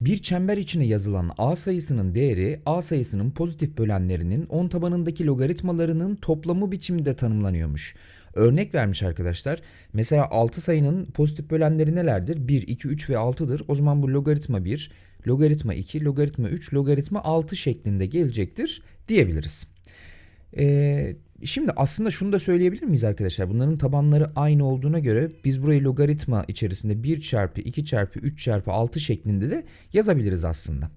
Bir çember içine yazılan a sayısının değeri a sayısının pozitif bölenlerinin 10 tabanındaki logaritmalarının toplamı biçiminde tanımlanıyormuş. Örnek vermiş arkadaşlar. Mesela 6 sayının pozitif bölenleri nelerdir? 1, 2, 3 ve 6'dır. O zaman bu logaritma 1, logaritma 2, logaritma 3, logaritma 6 şeklinde gelecektir diyebiliriz. Ee, şimdi aslında şunu da söyleyebilir miyiz arkadaşlar? Bunların tabanları aynı olduğuna göre biz burayı logaritma içerisinde 1 çarpı 2 çarpı 3 çarpı 6 şeklinde de yazabiliriz aslında.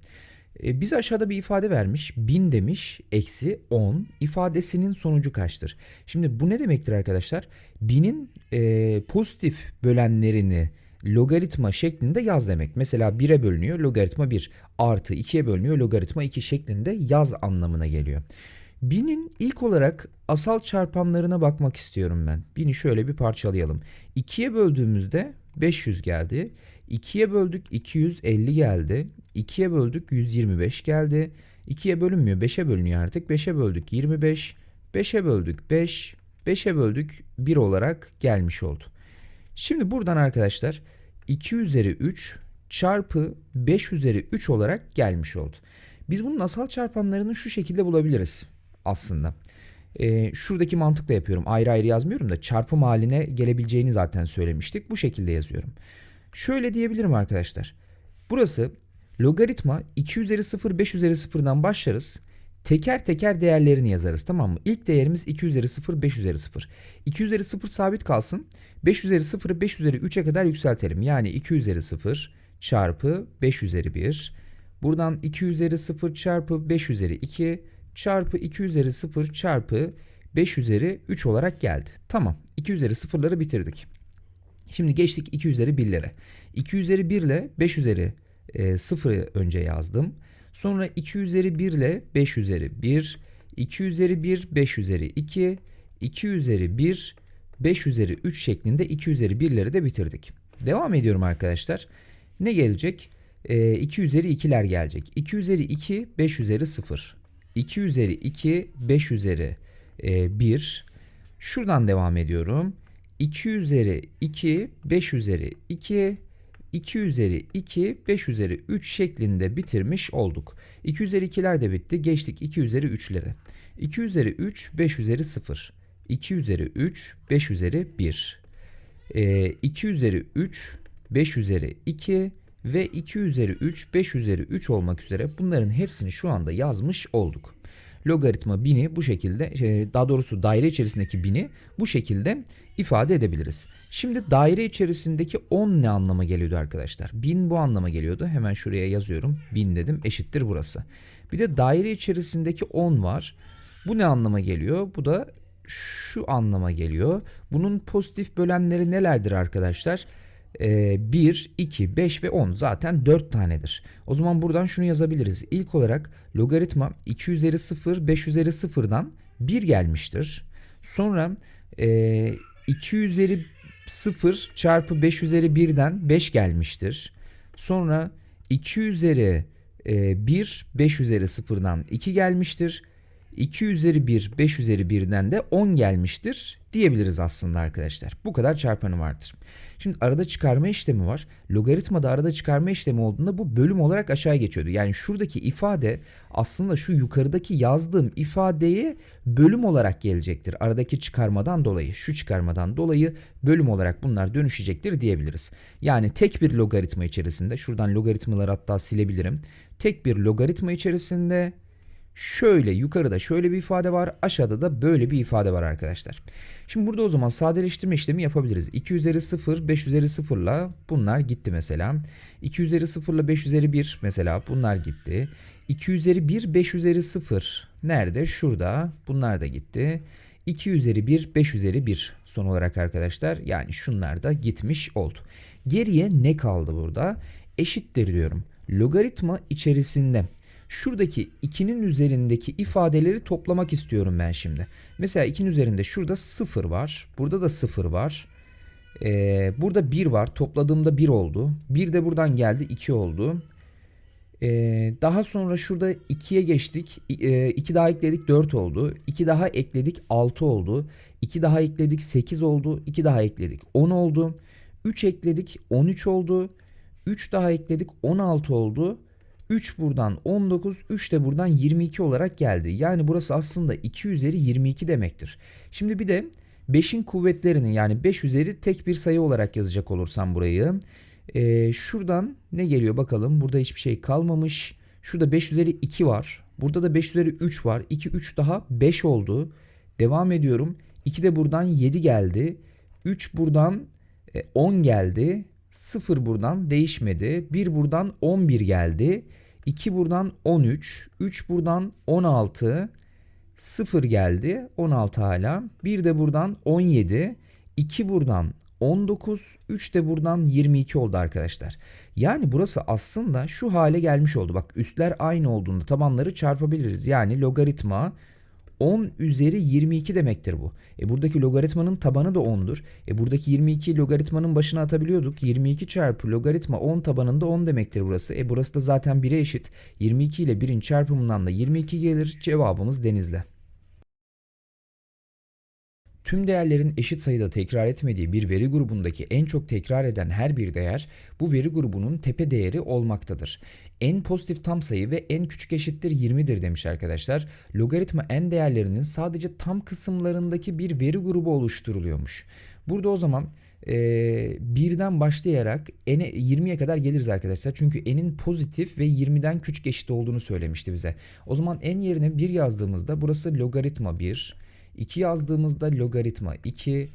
Ee, bize aşağıda bir ifade vermiş. 1000 demiş eksi 10 ifadesinin sonucu kaçtır? Şimdi bu ne demektir arkadaşlar? 1000'in e, pozitif bölenlerini logaritma şeklinde yaz demek. Mesela 1'e bölünüyor logaritma 1 artı 2'ye bölünüyor logaritma 2 şeklinde yaz anlamına geliyor. 1000'in ilk olarak asal çarpanlarına bakmak istiyorum ben. 1000'i şöyle bir parçalayalım. 2'ye böldüğümüzde 500 geldi. 2'ye böldük 250 geldi. 2'ye böldük 125 geldi. 2'ye bölünmüyor 5'e bölünüyor artık. 5'e böldük 25. 5'e böldük 5. 5'e böldük 1 olarak gelmiş oldu. Şimdi buradan arkadaşlar 2 üzeri 3 çarpı 5 üzeri 3 olarak gelmiş oldu. Biz bunun asal çarpanlarını şu şekilde bulabiliriz aslında. Ee, şuradaki mantıkla yapıyorum. Ayrı ayrı yazmıyorum da çarpım haline gelebileceğini zaten söylemiştik. Bu şekilde yazıyorum. Şöyle diyebilirim arkadaşlar. Burası logaritma 2 üzeri 0 5 üzeri 0'dan başlarız. Teker teker değerlerini yazarız tamam mı? İlk değerimiz 2 üzeri 0 5 üzeri 0. 2 üzeri 0 sabit kalsın. 5 üzeri 0'ı 5 üzeri 3'e kadar yükseltelim. Yani 2 üzeri 0 çarpı 5 üzeri 1. Buradan 2 üzeri 0 çarpı 5 üzeri 2 çarpı 2 üzeri 0 çarpı 5 üzeri 3 olarak geldi. Tamam 2 üzeri 0'ları bitirdik. Şimdi geçtik 2 üzeri 1'lere. 2 üzeri 1 ile 5 üzeri e, 0'ı önce yazdım. Sonra 2 üzeri 1 ile 5 üzeri 1, 2 üzeri 1, 5 üzeri 2, 2 üzeri 1, 5 üzeri 3 şeklinde 2 üzeri 1'leri de bitirdik. Devam ediyorum arkadaşlar. Ne gelecek? E, 2 üzeri 2'ler gelecek. 2 üzeri 2, 5 üzeri 0. 2 üzeri 2, 5 üzeri e, 1. Şuradan devam ediyorum. 2 üzeri 2, 5 üzeri 2, 2 üzeri 2, 5 üzeri 3 şeklinde bitirmiş olduk. 2 üzeri 2'ler de bitti. Geçtik 2 üzeri 3'lere. 2 üzeri 3, 5 üzeri 0. 2 üzeri 3, 5 üzeri 1. E, 2 üzeri 3, 5 üzeri 2 ve 2 üzeri 3, 5 üzeri 3 olmak üzere bunların hepsini şu anda yazmış olduk. Logaritma 1000'i bu şekilde, şey, daha doğrusu daire içerisindeki 1000'i bu şekilde ifade edebiliriz. Şimdi daire içerisindeki 10 ne anlama geliyordu arkadaşlar? 1000 bu anlama geliyordu. Hemen şuraya yazıyorum. 1000 dedim eşittir burası. Bir de daire içerisindeki 10 var. Bu ne anlama geliyor? Bu da şu anlama geliyor. Bunun pozitif bölenleri nelerdir arkadaşlar? 1, 2, 5 ve 10 zaten 4 tanedir. O zaman buradan şunu yazabiliriz. İlk olarak logaritma 2 üzeri 0, 5 üzeri 0'dan 1 gelmiştir. Sonra e, 2 üzeri 0 çarpı 5 üzeri 1'den 5 gelmiştir. Sonra 2 üzeri e, 1, 5 üzeri 0'dan 2 gelmiştir. 2 üzeri 1, 5 üzeri 1'den de 10 gelmiştir diyebiliriz aslında arkadaşlar. Bu kadar çarpanı vardır. Şimdi arada çıkarma işlemi var. Logaritmada arada çıkarma işlemi olduğunda bu bölüm olarak aşağı geçiyordu. Yani şuradaki ifade aslında şu yukarıdaki yazdığım ifadeye bölüm olarak gelecektir. Aradaki çıkarmadan dolayı, şu çıkarmadan dolayı bölüm olarak bunlar dönüşecektir diyebiliriz. Yani tek bir logaritma içerisinde, şuradan logaritmaları hatta silebilirim. Tek bir logaritma içerisinde Şöyle yukarıda şöyle bir ifade var. Aşağıda da böyle bir ifade var arkadaşlar. Şimdi burada o zaman sadeleştirme işlemi yapabiliriz. 2 üzeri 0, 5 üzeri 0 ile bunlar gitti mesela. 2 üzeri 0 ile 5 üzeri 1 mesela bunlar gitti. 2 üzeri 1, 5 üzeri 0 nerede? Şurada. Bunlar da gitti. 2 üzeri 1, 5 üzeri 1 son olarak arkadaşlar. Yani şunlar da gitmiş oldu. Geriye ne kaldı burada? Eşittir diyorum. Logaritma içerisinde şuradaki 2'nin üzerindeki ifadeleri toplamak istiyorum ben şimdi. Mesela 2'nin üzerinde şurada 0 var. Burada da 0 var. Ee, burada 1 var. Topladığımda 1 oldu. 1 de buradan geldi 2 oldu. Ee, daha sonra şurada 2'ye geçtik. 2 e, daha ekledik 4 oldu. 2 daha ekledik 6 oldu. 2 daha ekledik 8 oldu. 2 daha ekledik 10 oldu. 3 ekledik 13 oldu. 3 daha ekledik 16 oldu. 3 buradan 19, 3 de buradan 22 olarak geldi. Yani burası aslında 2 üzeri 22 demektir. Şimdi bir de 5'in kuvvetlerini yani 5 üzeri tek bir sayı olarak yazacak olursam burayı. Ee, şuradan ne geliyor bakalım. Burada hiçbir şey kalmamış. Şurada 5 üzeri 2 var. Burada da 5 üzeri 3 var. 2, 3 daha 5 oldu. Devam ediyorum. 2 de buradan 7 geldi. 3 buradan e, 10 geldi. 0 buradan değişmedi. 1 buradan 11 geldi. 2 buradan 13. 3 buradan 16. 0 geldi. 16 hala. 1 de buradan 17. 2 buradan 19. 3 de buradan 22 oldu arkadaşlar. Yani burası aslında şu hale gelmiş oldu. Bak üstler aynı olduğunda tabanları çarpabiliriz. Yani logaritma 10 üzeri 22 demektir bu. E buradaki logaritmanın tabanı da 10'dur. E buradaki 22 logaritmanın başına atabiliyorduk. 22 çarpı logaritma 10 tabanında 10 demektir burası. E burası da zaten 1'e eşit. 22 ile 1'in çarpımından da 22 gelir. Cevabımız denizle. Tüm değerlerin eşit sayıda tekrar etmediği bir veri grubundaki en çok tekrar eden her bir değer bu veri grubunun tepe değeri olmaktadır. En pozitif tam sayı ve en küçük eşittir 20'dir demiş arkadaşlar. Logaritma n değerlerinin sadece tam kısımlarındaki bir veri grubu oluşturuluyormuş. Burada o zaman e, birden başlayarak n'e 20'ye kadar geliriz arkadaşlar. Çünkü n'in pozitif ve 20'den küçük eşit olduğunu söylemişti bize. O zaman n yerine 1 yazdığımızda burası logaritma 1, 2 yazdığımızda logaritma 2,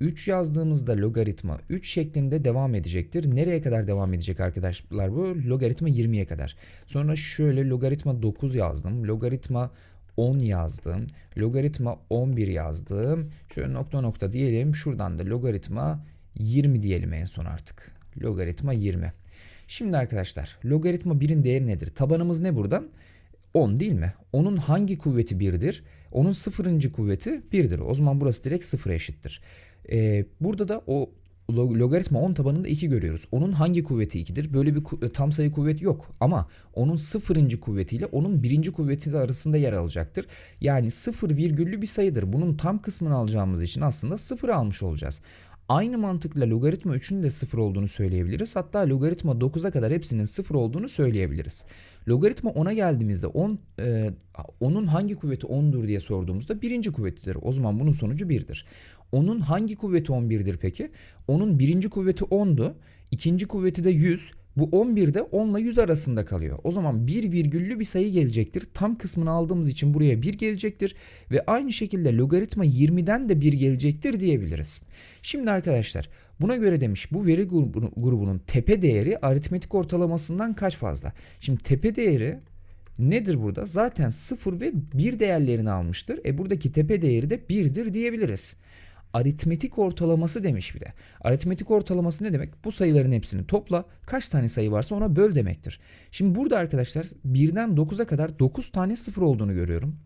3 yazdığımızda logaritma 3 şeklinde devam edecektir. Nereye kadar devam edecek arkadaşlar bu? Logaritma 20'ye kadar. Sonra şöyle logaritma 9 yazdım. Logaritma 10 yazdım. Logaritma 11 yazdım. Şöyle nokta nokta diyelim. Şuradan da logaritma 20 diyelim en son artık. Logaritma 20. Şimdi arkadaşlar logaritma 1'in değeri nedir? Tabanımız ne burada? 10 değil mi? Onun hangi kuvveti 1'dir? Onun sıfırıncı kuvveti 1'dir. O zaman burası direkt sıfıra eşittir. Ee, burada da o logaritma 10 tabanında 2 görüyoruz. Onun hangi kuvveti 2'dir? Böyle bir tam sayı kuvvet yok. Ama onun sıfırıncı kuvvetiyle onun birinci kuvveti de arasında yer alacaktır. Yani sıfır virgüllü bir sayıdır. Bunun tam kısmını alacağımız için aslında sıfır almış olacağız. Aynı mantıkla logaritma 3'ün de 0 olduğunu söyleyebiliriz. Hatta logaritma 9'a kadar hepsinin 0 olduğunu söyleyebiliriz. Logaritma 10'a geldiğimizde 10 e, onun hangi kuvveti 10'dur diye sorduğumuzda birinci kuvvetidir. O zaman bunun sonucu 1'dir. Onun hangi kuvveti 11'dir peki? Onun birinci kuvveti 10'du. ikinci kuvveti de 100. Bu 11 de 10 ile 100 arasında kalıyor. O zaman bir virgüllü bir sayı gelecektir. Tam kısmını aldığımız için buraya 1 gelecektir. Ve aynı şekilde logaritma 20'den de 1 gelecektir diyebiliriz. Şimdi arkadaşlar buna göre demiş bu veri grubunun tepe değeri aritmetik ortalamasından kaç fazla? Şimdi tepe değeri nedir burada? Zaten 0 ve 1 değerlerini almıştır. E buradaki tepe değeri de 1'dir diyebiliriz aritmetik ortalaması demiş bir de. Aritmetik ortalaması ne demek? Bu sayıların hepsini topla. Kaç tane sayı varsa ona böl demektir. Şimdi burada arkadaşlar 1'den 9'a kadar 9 tane sıfır olduğunu görüyorum.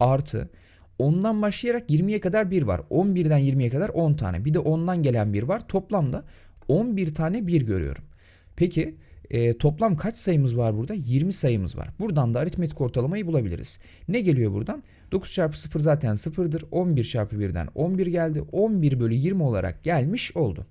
Artı ondan başlayarak 20'ye kadar 1 var. 11'den 20'ye kadar 10 tane. Bir de ondan gelen 1 var. Toplamda 11 tane 1 görüyorum. Peki e, toplam kaç sayımız var burada? 20 sayımız var. Buradan da aritmetik ortalamayı bulabiliriz. Ne geliyor buradan? 9 çarpı 0 zaten 0'dır. 11 çarpı 1'den 11 geldi. 11 bölü 20 olarak gelmiş oldu.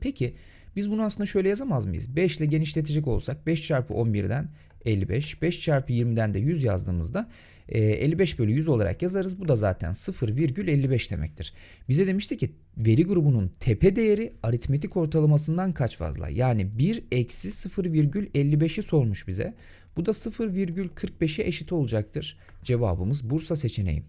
Peki biz bunu aslında şöyle yazamaz mıyız? 5 ile genişletecek olsak 5 çarpı 11'den 55, 5 çarpı 20'den de 100 yazdığımızda 55 bölü 100 olarak yazarız. Bu da zaten 0,55 demektir. Bize demişti ki veri grubunun tepe değeri aritmetik ortalamasından kaç fazla? Yani 1 eksi 0,55'i sormuş bize. Bu da 0,45'e eşit olacaktır. Cevabımız Bursa seçeneği.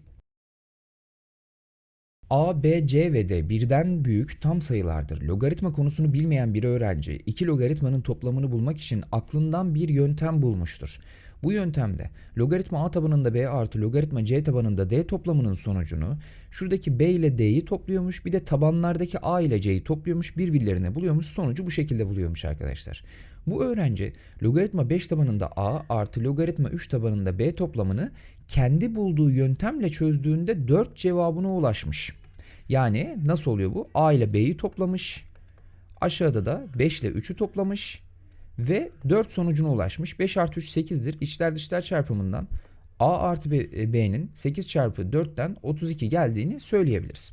A, B, C ve D birden büyük tam sayılardır. Logaritma konusunu bilmeyen bir öğrenci iki logaritmanın toplamını bulmak için aklından bir yöntem bulmuştur. Bu yöntemde logaritma A tabanında B artı logaritma C tabanında D toplamının sonucunu şuradaki B ile D'yi topluyormuş bir de tabanlardaki A ile C'yi topluyormuş birbirlerine buluyormuş sonucu bu şekilde buluyormuş arkadaşlar. Bu öğrenci logaritma 5 tabanında A artı logaritma 3 tabanında B toplamını kendi bulduğu yöntemle çözdüğünde 4 cevabına ulaşmış. Yani nasıl oluyor bu? A ile B'yi toplamış. Aşağıda da 5 ile 3'ü toplamış. Ve 4 sonucuna ulaşmış. 5 artı 3 8'dir. İçler dışlar çarpımından A artı B'nin 8 çarpı 4'ten 32 geldiğini söyleyebiliriz.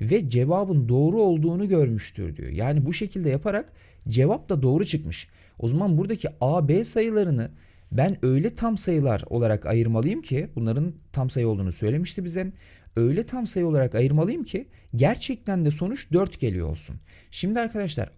Ve cevabın doğru olduğunu görmüştür diyor. Yani bu şekilde yaparak cevap da doğru çıkmış. O zaman buradaki A, B sayılarını ben öyle tam sayılar olarak ayırmalıyım ki bunların tam sayı olduğunu söylemişti bize. Öyle tam sayı olarak ayırmalıyım ki gerçekten de sonuç 4 geliyor olsun. Şimdi arkadaşlar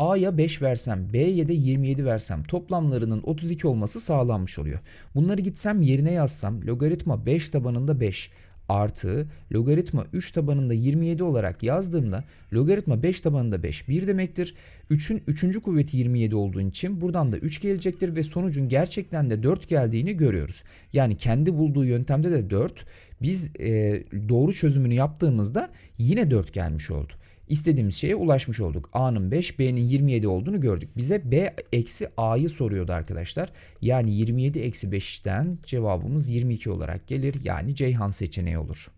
A'ya 5 versem, B'ye de 27 versem toplamlarının 32 olması sağlanmış oluyor. Bunları gitsem yerine yazsam logaritma 5 tabanında 5 artı logaritma 3 tabanında 27 olarak yazdığımda logaritma 5 tabanında 5 1 demektir. 3'ün 3. kuvveti 27 olduğu için buradan da 3 gelecektir ve sonucun gerçekten de 4 geldiğini görüyoruz. Yani kendi bulduğu yöntemde de 4. Biz e, doğru çözümünü yaptığımızda yine 4 gelmiş oldu. İstediğimiz şeye ulaşmış olduk. A'nın 5, B'nin 27 olduğunu gördük. Bize B eksi A'yı soruyordu arkadaşlar. Yani 27 eksi 5'ten cevabımız 22 olarak gelir. Yani Ceyhan seçeneği olur.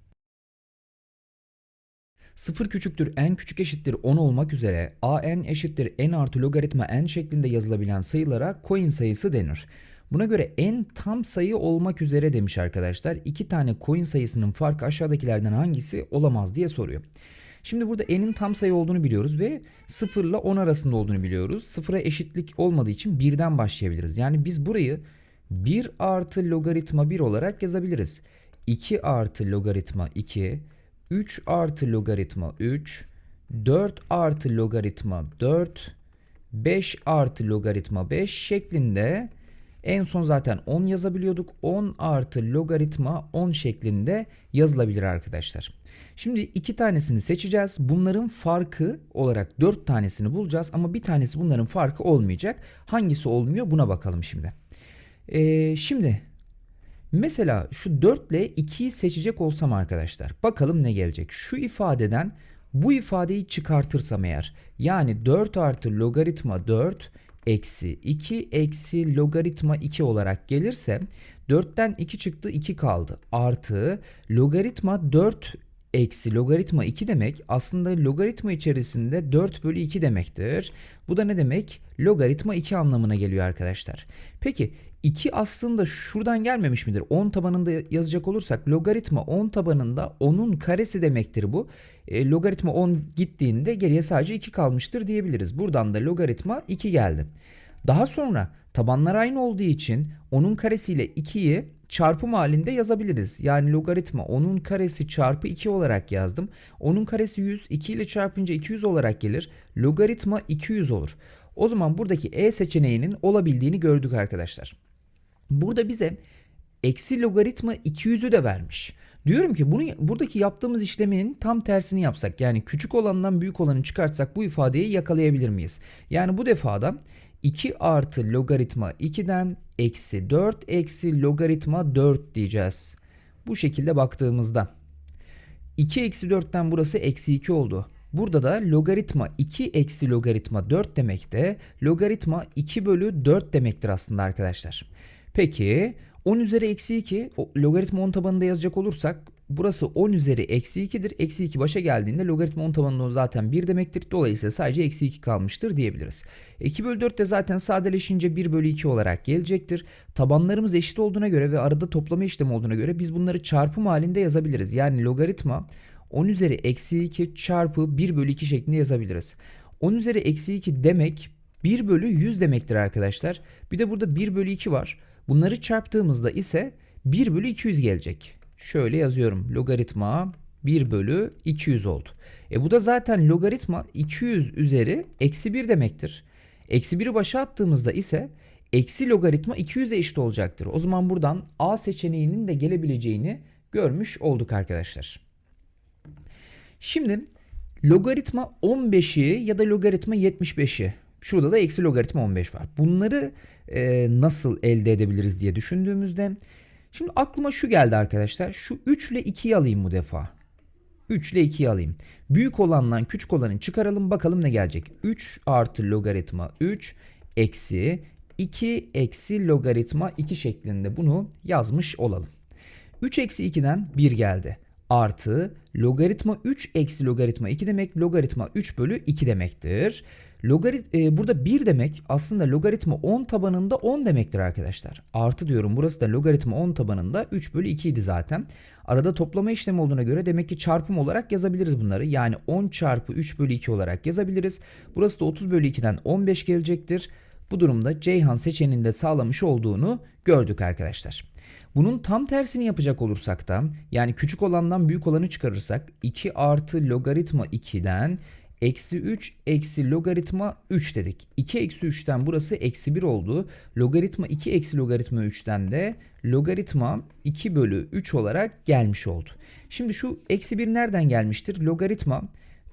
0 küçüktür n küçük eşittir 10 olmak üzere a n eşittir n artı logaritma n şeklinde yazılabilen sayılara coin sayısı denir. Buna göre n tam sayı olmak üzere demiş arkadaşlar. İki tane coin sayısının farkı aşağıdakilerden hangisi olamaz diye soruyor. Şimdi burada n'in tam sayı olduğunu biliyoruz ve 0 ile 10 arasında olduğunu biliyoruz. 0'a eşitlik olmadığı için 1'den başlayabiliriz. Yani biz burayı 1 artı logaritma 1 olarak yazabiliriz. 2 artı logaritma 2, 3 artı logaritma 3, 4 artı logaritma 4, 5 artı logaritma 5 şeklinde en son zaten 10 yazabiliyorduk. 10 artı logaritma 10 şeklinde yazılabilir arkadaşlar. Şimdi iki tanesini seçeceğiz. Bunların farkı olarak 4 tanesini bulacağız ama bir tanesi bunların farkı olmayacak. Hangisi olmuyor buna bakalım şimdi. Ee, şimdi mesela şu 4 ile 2'yi seçecek olsam arkadaşlar bakalım ne gelecek. Şu ifadeden bu ifadeyi çıkartırsam eğer yani 4 artı logaritma 4 eksi 2 eksi logaritma 2 olarak gelirse 4'ten 2 çıktı 2 kaldı. Artı logaritma 4 eksi logaritma 2 demek aslında logaritma içerisinde 4 bölü 2 demektir. Bu da ne demek? Logaritma 2 anlamına geliyor arkadaşlar. Peki 2 aslında şuradan gelmemiş midir? 10 tabanında yazacak olursak logaritma 10 tabanında 10'un karesi demektir bu. E, logaritma 10 gittiğinde geriye sadece 2 kalmıştır diyebiliriz. Buradan da logaritma 2 geldi. Daha sonra tabanlar aynı olduğu için 10'un karesiyle 2'yi çarpım halinde yazabiliriz. Yani logaritma 10'un karesi çarpı 2 olarak yazdım. 10'un karesi 100, 2 ile çarpınca 200 olarak gelir. Logaritma 200 olur. O zaman buradaki E seçeneğinin olabildiğini gördük arkadaşlar. Burada bize eksi logaritma 200'ü de vermiş. Diyorum ki bunu buradaki yaptığımız işlemin tam tersini yapsak yani küçük olandan büyük olanı çıkartsak bu ifadeyi yakalayabilir miyiz? Yani bu defada 2 artı logaritma 2'den eksi 4 eksi logaritma 4 diyeceğiz. Bu şekilde baktığımızda 2 eksi 4'ten burası eksi 2 oldu. Burada da logaritma 2 eksi logaritma 4 demek de logaritma 2 bölü 4 demektir aslında arkadaşlar. Peki 10 üzeri eksi 2 logaritma 10 tabanında yazacak olursak burası 10 üzeri eksi 2'dir. Eksi 2 başa geldiğinde logaritma 10 tabanında zaten 1 demektir. Dolayısıyla sadece eksi 2 kalmıştır diyebiliriz. 2 bölü 4 de zaten sadeleşince 1 bölü 2 olarak gelecektir. Tabanlarımız eşit olduğuna göre ve arada toplama işlemi olduğuna göre biz bunları çarpım halinde yazabiliriz. Yani logaritma 10 üzeri eksi 2 çarpı 1 bölü 2 şeklinde yazabiliriz. 10 üzeri eksi 2 demek 1 bölü 100 demektir arkadaşlar. Bir de burada 1 bölü 2 var. Bunları çarptığımızda ise 1 bölü 200 gelecek. Şöyle yazıyorum. Logaritma 1 bölü 200 oldu. E bu da zaten logaritma 200 üzeri eksi 1 demektir. Eksi 1'i başa attığımızda ise eksi logaritma 200'e eşit olacaktır. O zaman buradan A seçeneğinin de gelebileceğini görmüş olduk arkadaşlar. Şimdi logaritma 15'i ya da logaritma 75'i Şurada da eksi logaritma 15 var. Bunları e, nasıl elde edebiliriz diye düşündüğümüzde şimdi aklıma şu geldi arkadaşlar. Şu 3 ile 2'yi alayım bu defa. 3 ile 2'yi alayım. Büyük olandan küçük olanı çıkaralım bakalım ne gelecek. 3 artı logaritma 3 eksi 2 eksi logaritma 2 şeklinde bunu yazmış olalım. 3 eksi 2'den 1 geldi. Artı logaritma 3 eksi logaritma 2 demek logaritma 3 bölü 2 demektir. Logarit e, burada 1 demek aslında logaritma 10 tabanında 10 demektir arkadaşlar. Artı diyorum burası da logaritma 10 tabanında 3 bölü 2 idi zaten. Arada toplama işlemi olduğuna göre demek ki çarpım olarak yazabiliriz bunları. Yani 10 çarpı 3 bölü 2 olarak yazabiliriz. Burası da 30 bölü 2'den 15 gelecektir. Bu durumda Ceyhan seçeneğinde sağlamış olduğunu gördük arkadaşlar. Bunun tam tersini yapacak olursak da yani küçük olandan büyük olanı çıkarırsak 2 artı logaritma 2'den eksi 3 eksi logaritma 3 dedik. 2 eksi 3'ten burası eksi 1 oldu. Logaritma 2 eksi logaritma 3'ten de logaritma 2 bölü 3 olarak gelmiş oldu. Şimdi şu eksi 1 nereden gelmiştir? Logaritma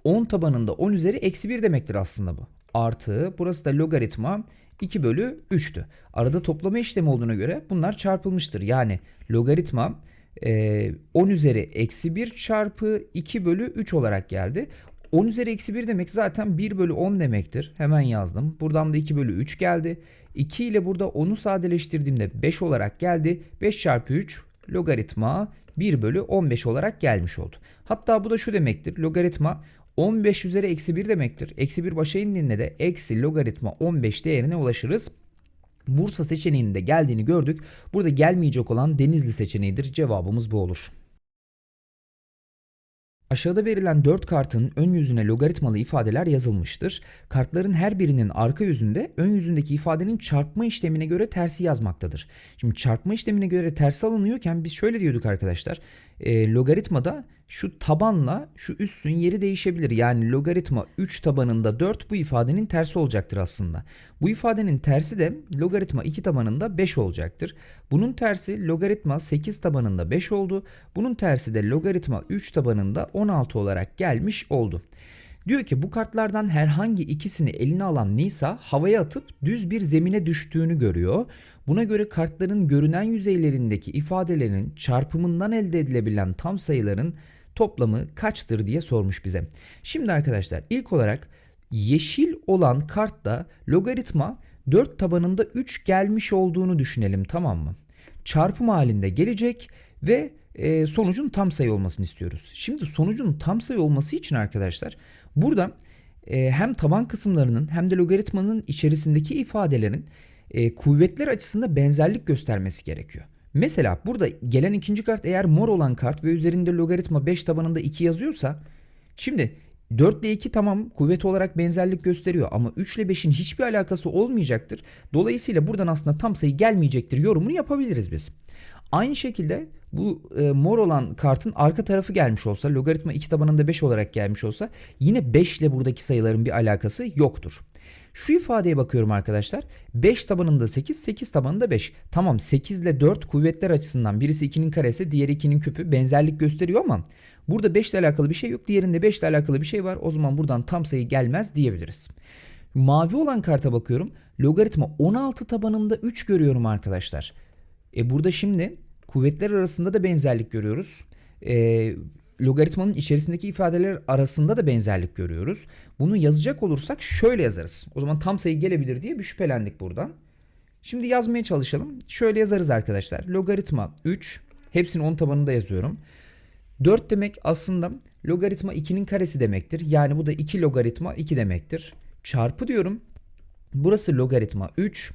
10 tabanında 10 üzeri eksi 1 demektir aslında bu. Artı burası da logaritma 2 bölü 3'tü. Arada toplama işlemi olduğuna göre bunlar çarpılmıştır. Yani logaritma e, 10 üzeri eksi 1 çarpı 2 bölü 3 olarak geldi. 10 üzeri eksi 1 demek zaten 1 bölü 10 demektir. Hemen yazdım. Buradan da 2 bölü 3 geldi. 2 ile burada 10'u sadeleştirdiğimde 5 olarak geldi. 5 çarpı 3 logaritma 1 bölü 15 olarak gelmiş oldu. Hatta bu da şu demektir. Logaritma 15 üzeri eksi 1 demektir. Eksi 1 başa indiğinde de eksi logaritma 15 değerine ulaşırız. Bursa seçeneğinde geldiğini gördük. Burada gelmeyecek olan Denizli seçeneğidir. Cevabımız bu olur. Aşağıda verilen 4 kartın ön yüzüne logaritmalı ifadeler yazılmıştır. Kartların her birinin arka yüzünde ön yüzündeki ifadenin çarpma işlemine göre tersi yazmaktadır. Şimdi çarpma işlemine göre tersi alınıyorken biz şöyle diyorduk arkadaşlar. E, logaritmada şu tabanla şu üssün yeri değişebilir. Yani logaritma 3 tabanında 4 bu ifadenin tersi olacaktır aslında. Bu ifadenin tersi de logaritma 2 tabanında 5 olacaktır. Bunun tersi logaritma 8 tabanında 5 oldu. Bunun tersi de logaritma 3 tabanında 16 olarak gelmiş oldu. Diyor ki bu kartlardan herhangi ikisini eline alan Nisa havaya atıp düz bir zemine düştüğünü görüyor. Buna göre kartların görünen yüzeylerindeki ifadelerin çarpımından elde edilebilen tam sayıların toplamı kaçtır diye sormuş bize. Şimdi arkadaşlar ilk olarak yeşil olan kartta logaritma 4 tabanında 3 gelmiş olduğunu düşünelim tamam mı? Çarpım halinde gelecek ve e, sonucun tam sayı olmasını istiyoruz. Şimdi sonucun tam sayı olması için arkadaşlar burada e, hem taban kısımlarının hem de logaritmanın içerisindeki ifadelerin e, kuvvetler açısında benzerlik göstermesi gerekiyor. Mesela burada gelen ikinci kart eğer mor olan kart ve üzerinde logaritma 5 tabanında 2 yazıyorsa şimdi 4 ile 2 tamam kuvvet olarak benzerlik gösteriyor ama 3 ile 5'in hiçbir alakası olmayacaktır. Dolayısıyla buradan aslında tam sayı gelmeyecektir yorumunu yapabiliriz biz. Aynı şekilde bu e, mor olan kartın arka tarafı gelmiş olsa logaritma 2 tabanında 5 olarak gelmiş olsa yine 5 ile buradaki sayıların bir alakası yoktur. Şu ifadeye bakıyorum arkadaşlar. 5 tabanında 8, 8 tabanında 5. Tamam 8 ile 4 kuvvetler açısından birisi 2'nin karesi, diğeri 2'nin küpü benzerlik gösteriyor ama burada 5 ile alakalı bir şey yok. Diğerinde 5 ile alakalı bir şey var. O zaman buradan tam sayı gelmez diyebiliriz. Mavi olan karta bakıyorum. Logaritma 16 tabanında 3 görüyorum arkadaşlar. E burada şimdi kuvvetler arasında da benzerlik görüyoruz. E, logaritmanın içerisindeki ifadeler arasında da benzerlik görüyoruz. Bunu yazacak olursak şöyle yazarız. O zaman tam sayı gelebilir diye bir şüphelendik buradan. Şimdi yazmaya çalışalım. Şöyle yazarız arkadaşlar. Logaritma 3. Hepsini 10 tabanında yazıyorum. 4 demek aslında logaritma 2'nin karesi demektir. Yani bu da 2 logaritma 2 demektir. Çarpı diyorum. Burası logaritma 3.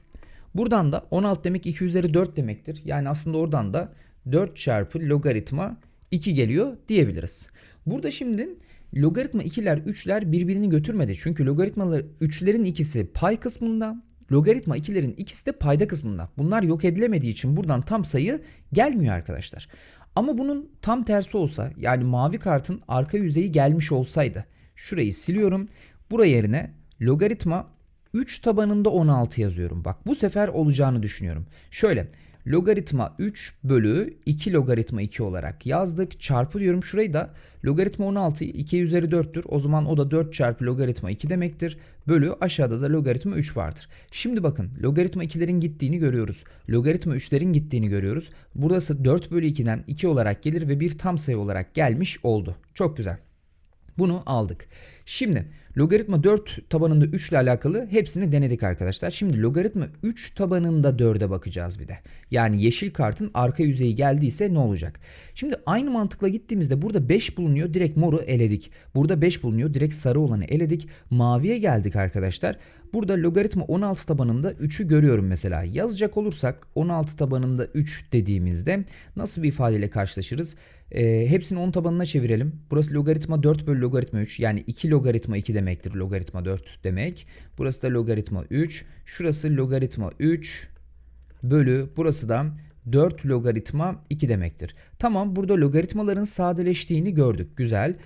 Buradan da 16 demek 2 üzeri 4 demektir. Yani aslında oradan da 4 çarpı logaritma 2 geliyor diyebiliriz. Burada şimdi logaritma 2'ler 3'ler birbirini götürmedi. Çünkü logaritmalar 3'lerin ikisi pay kısmında, logaritma 2'lerin ikisi de payda kısmında. Bunlar yok edilemediği için buradan tam sayı gelmiyor arkadaşlar. Ama bunun tam tersi olsa yani mavi kartın arka yüzeyi gelmiş olsaydı şurayı siliyorum. Buraya yerine logaritma 3 tabanında 16 yazıyorum. Bak bu sefer olacağını düşünüyorum. Şöyle logaritma 3 bölü 2 logaritma 2 olarak yazdık. Çarpı diyorum şurayı da logaritma 16 2 üzeri 4'tür. O zaman o da 4 çarpı logaritma 2 demektir. Bölü aşağıda da logaritma 3 vardır. Şimdi bakın logaritma 2'lerin gittiğini görüyoruz. Logaritma 3'lerin gittiğini görüyoruz. Burası 4 bölü 2'den 2 olarak gelir ve bir tam sayı olarak gelmiş oldu. Çok güzel. Bunu aldık. Şimdi logaritma 4 tabanında 3 ile alakalı hepsini denedik arkadaşlar. Şimdi logaritma 3 tabanında 4'e bakacağız bir de. Yani yeşil kartın arka yüzeyi geldiyse ne olacak? Şimdi aynı mantıkla gittiğimizde burada 5 bulunuyor. Direkt moru eledik. Burada 5 bulunuyor. Direkt sarı olanı eledik. Maviye geldik arkadaşlar. Burada logaritma 16 tabanında 3'ü görüyorum mesela. Yazacak olursak 16 tabanında 3 dediğimizde nasıl bir ifadeyle karşılaşırız? Ee, hepsini 10 tabanına çevirelim. Burası logaritma 4 bölü logaritma 3. Yani 2 logaritma 2 demektir. Logaritma 4 demek. Burası da logaritma 3. Şurası logaritma 3 bölü burası da 4 logaritma 2 demektir. Tamam burada logaritmaların sadeleştiğini gördük. Güzel.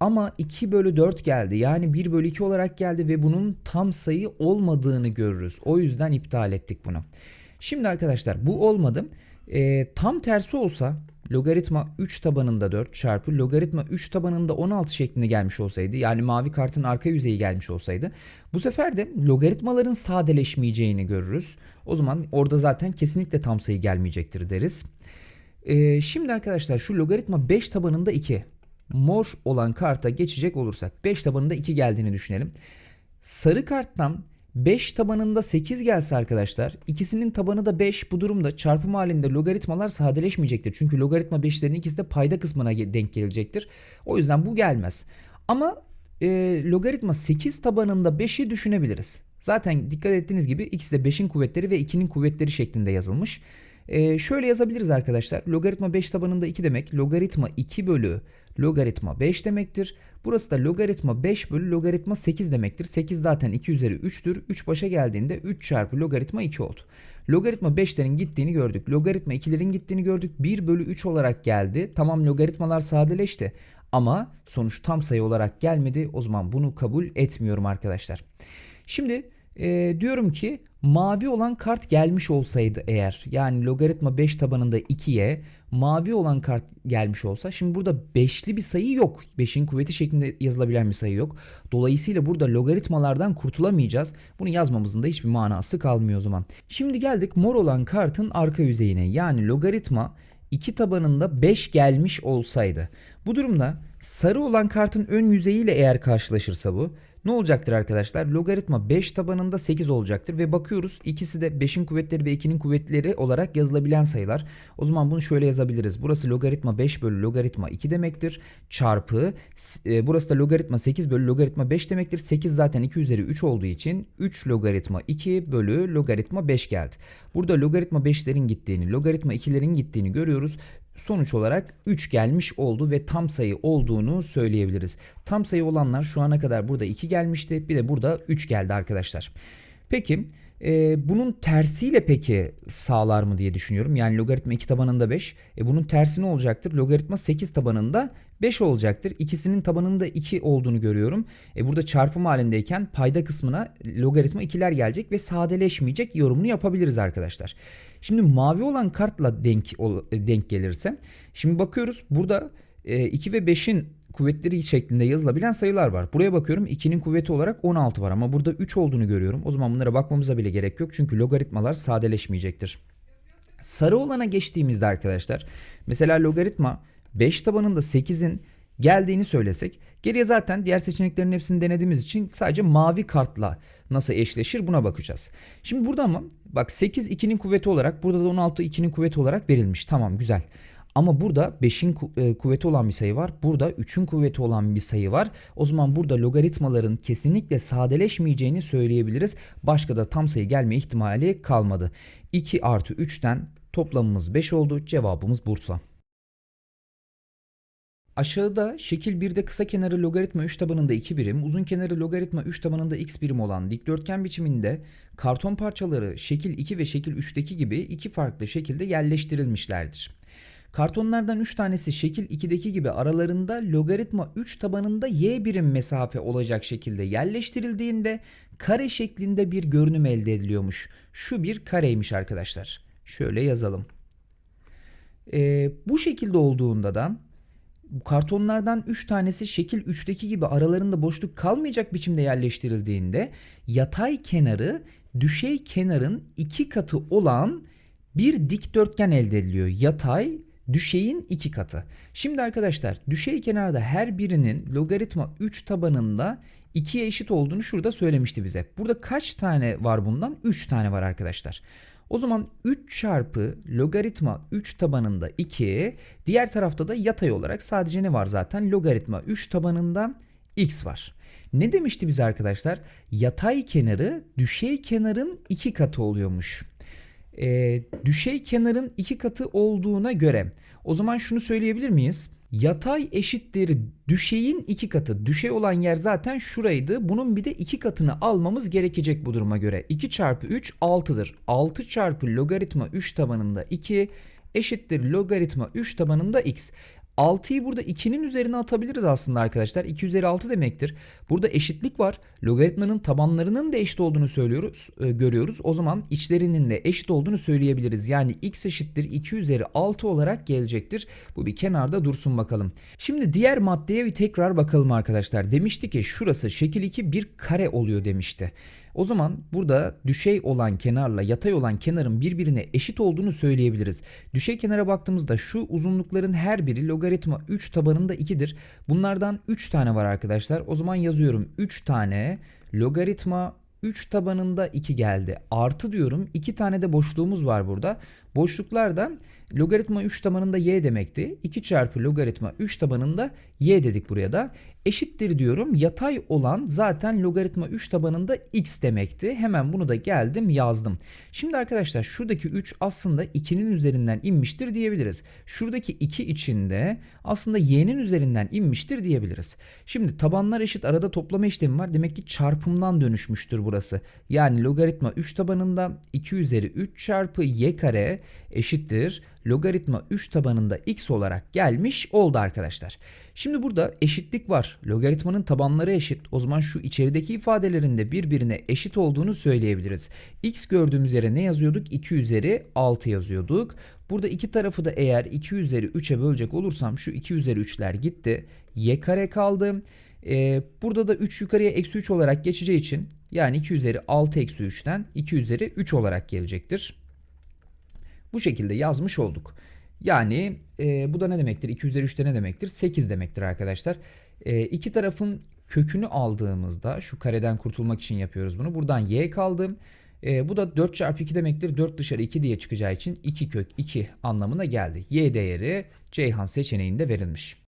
Ama 2 bölü 4 geldi. Yani 1 bölü 2 olarak geldi ve bunun tam sayı olmadığını görürüz. O yüzden iptal ettik bunu. Şimdi arkadaşlar bu olmadı. Ee, tam tersi olsa logaritma 3 tabanında 4 çarpı logaritma 3 tabanında 16 şeklinde gelmiş olsaydı yani mavi kartın arka yüzeyi gelmiş olsaydı bu sefer de logaritmaların sadeleşmeyeceğini görürüz. O zaman orada zaten kesinlikle tam sayı gelmeyecektir deriz. Ee, şimdi arkadaşlar şu logaritma 5 tabanında 2 mor olan karta geçecek olursak 5 tabanında 2 geldiğini düşünelim. Sarı karttan 5 tabanında 8 gelse arkadaşlar ikisinin tabanı da 5 bu durumda çarpım halinde logaritmalar sadeleşmeyecektir. Çünkü logaritma 5'lerin ikisi de payda kısmına denk gelecektir. O yüzden bu gelmez. Ama e, logaritma 8 tabanında 5'i düşünebiliriz. Zaten dikkat ettiğiniz gibi ikisi de 5'in kuvvetleri ve 2'nin kuvvetleri şeklinde yazılmış. E, şöyle yazabiliriz arkadaşlar. Logaritma 5 tabanında 2 demek. Logaritma 2 bölü logaritma 5 demektir. Burası da logaritma 5 bölü logaritma 8 demektir. 8 zaten 2 üzeri 3'tür. 3 başa geldiğinde 3 çarpı logaritma 2 oldu. Logaritma 5'lerin gittiğini gördük. Logaritma 2'lerin gittiğini gördük. 1 bölü 3 olarak geldi. Tamam logaritmalar sadeleşti. Ama sonuç tam sayı olarak gelmedi. O zaman bunu kabul etmiyorum arkadaşlar. Şimdi e, diyorum ki mavi olan kart gelmiş olsaydı eğer yani logaritma 5 tabanında 2'ye mavi olan kart gelmiş olsa şimdi burada 5'li bir sayı yok. 5'in kuvveti şeklinde yazılabilen bir sayı yok. Dolayısıyla burada logaritmalardan kurtulamayacağız. Bunu yazmamızın da hiçbir manası kalmıyor o zaman. Şimdi geldik mor olan kartın arka yüzeyine. Yani logaritma 2 tabanında 5 gelmiş olsaydı. Bu durumda sarı olan kartın ön yüzeyiyle eğer karşılaşırsa bu ne olacaktır arkadaşlar? Logaritma 5 tabanında 8 olacaktır ve bakıyoruz ikisi de 5'in kuvvetleri ve 2'nin kuvvetleri olarak yazılabilen sayılar. O zaman bunu şöyle yazabiliriz. Burası logaritma 5 bölü logaritma 2 demektir. Çarpı e, burası da logaritma 8 bölü logaritma 5 demektir. 8 zaten 2 üzeri 3 olduğu için 3 logaritma 2 bölü logaritma 5 geldi. Burada logaritma 5'lerin gittiğini, logaritma 2'lerin gittiğini görüyoruz sonuç olarak 3 gelmiş oldu ve tam sayı olduğunu söyleyebiliriz. Tam sayı olanlar şu ana kadar burada 2 gelmişti. Bir de burada 3 geldi arkadaşlar. Peki e, bunun tersiyle peki sağlar mı diye düşünüyorum. Yani logaritma 2 tabanında 5. E, bunun tersi ne olacaktır? Logaritma 8 tabanında 5 olacaktır. İkisinin tabanında 2 olduğunu görüyorum. E, burada çarpım halindeyken payda kısmına logaritma 2'ler gelecek ve sadeleşmeyecek yorumunu yapabiliriz arkadaşlar. Şimdi mavi olan kartla denk denk gelirse şimdi bakıyoruz burada 2 ve 5'in kuvvetleri şeklinde yazılabilen sayılar var. Buraya bakıyorum 2'nin kuvveti olarak 16 var ama burada 3 olduğunu görüyorum. O zaman bunlara bakmamıza bile gerek yok çünkü logaritmalar sadeleşmeyecektir. Sarı olana geçtiğimizde arkadaşlar mesela logaritma 5 tabanında 8'in geldiğini söylesek geriye zaten diğer seçeneklerin hepsini denediğimiz için sadece mavi kartla nasıl eşleşir buna bakacağız. Şimdi burada ama bak 8 2'nin kuvveti olarak burada da 16 2'nin kuvveti olarak verilmiş. Tamam güzel. Ama burada 5'in e, kuvveti olan bir sayı var. Burada 3'ün kuvveti olan bir sayı var. O zaman burada logaritmaların kesinlikle sadeleşmeyeceğini söyleyebiliriz. Başka da tam sayı gelme ihtimali kalmadı. 2 artı 3'ten toplamımız 5 oldu. Cevabımız Bursa. Aşağıda şekil 1'de kısa kenarı logaritma 3 tabanında 2 birim, uzun kenarı logaritma 3 tabanında x birim olan dikdörtgen biçiminde karton parçaları şekil 2 ve şekil 3'teki gibi iki farklı şekilde yerleştirilmişlerdir. Kartonlardan 3 tanesi şekil 2'deki gibi aralarında logaritma 3 tabanında y birim mesafe olacak şekilde yerleştirildiğinde kare şeklinde bir görünüm elde ediliyormuş. Şu bir kareymiş arkadaşlar. Şöyle yazalım. Ee, bu şekilde olduğunda da bu kartonlardan 3 tanesi şekil 3'teki gibi aralarında boşluk kalmayacak biçimde yerleştirildiğinde yatay kenarı düşey kenarın iki katı olan bir dikdörtgen elde ediliyor. Yatay düşeyin iki katı. Şimdi arkadaşlar düşey kenarda her birinin logaritma 3 tabanında 2'ye eşit olduğunu şurada söylemişti bize. Burada kaç tane var bundan? 3 tane var arkadaşlar. O zaman 3 çarpı logaritma 3 tabanında 2 diğer tarafta da yatay olarak sadece ne var zaten logaritma 3 tabanında x var. Ne demişti bize arkadaşlar? Yatay kenarı düşey kenarın iki katı oluyormuş. e, düşey kenarın iki katı olduğuna göre o zaman şunu söyleyebilir miyiz? Yatay eşittir düşeyin iki katı. Düşey olan yer zaten şuraydı. Bunun bir de iki katını almamız gerekecek bu duruma göre. 2 çarpı 3 6'dır. 6 çarpı logaritma 3 tabanında 2 eşittir logaritma 3 tabanında x. 6'yı burada 2'nin üzerine atabiliriz aslında arkadaşlar. 2 üzeri 6 demektir. Burada eşitlik var. Logaritmanın tabanlarının da eşit olduğunu söylüyoruz, e, görüyoruz. O zaman içlerinin de eşit olduğunu söyleyebiliriz. Yani x eşittir 2 üzeri 6 olarak gelecektir. Bu bir kenarda dursun bakalım. Şimdi diğer maddeye bir tekrar bakalım arkadaşlar. Demişti ki şurası şekil 2 bir kare oluyor demişti. O zaman burada düşey olan kenarla yatay olan kenarın birbirine eşit olduğunu söyleyebiliriz. Düşey kenara baktığımızda şu uzunlukların her biri logaritma 3 tabanında 2'dir. Bunlardan 3 tane var arkadaşlar. O zaman yazıyorum 3 tane logaritma 3 tabanında 2 geldi. Artı diyorum 2 tane de boşluğumuz var burada. Boşluklarda logaritma 3 tabanında y demekti. 2 çarpı logaritma 3 tabanında y dedik buraya da. Eşittir diyorum. Yatay olan zaten logaritma 3 tabanında x demekti. Hemen bunu da geldim yazdım. Şimdi arkadaşlar şuradaki 3 aslında 2'nin üzerinden inmiştir diyebiliriz. Şuradaki 2 içinde aslında y'nin üzerinden inmiştir diyebiliriz. Şimdi tabanlar eşit arada toplama işlemi var. Demek ki çarpımdan dönüşmüştür burası. Yani logaritma 3 tabanında 2 üzeri 3 çarpı y kare eşittir logaritma 3 tabanında x olarak gelmiş oldu arkadaşlar. Şimdi burada eşitlik var. Logaritmanın tabanları eşit. O zaman şu içerideki ifadelerin de birbirine eşit olduğunu söyleyebiliriz. x gördüğümüz yere ne yazıyorduk? 2 üzeri 6 yazıyorduk. Burada iki tarafı da eğer 2 üzeri 3'e bölecek olursam şu 2 üzeri 3'ler gitti. y kare kaldı. Ee, burada da 3 yukarıya eksi 3 olarak geçeceği için yani 2 üzeri 6 eksi 3'ten 2 üzeri 3 olarak gelecektir. Bu şekilde yazmış olduk. Yani e, bu da ne demektir? 2 üzeri 3'te ne demektir? 8 demektir arkadaşlar. E, iki tarafın kökünü aldığımızda şu kareden kurtulmak için yapıyoruz bunu. Buradan y kaldı. E, bu da 4 çarpı 2 demektir. 4 dışarı 2 diye çıkacağı için 2 kök 2 anlamına geldi. Y değeri Ceyhan seçeneğinde verilmiş.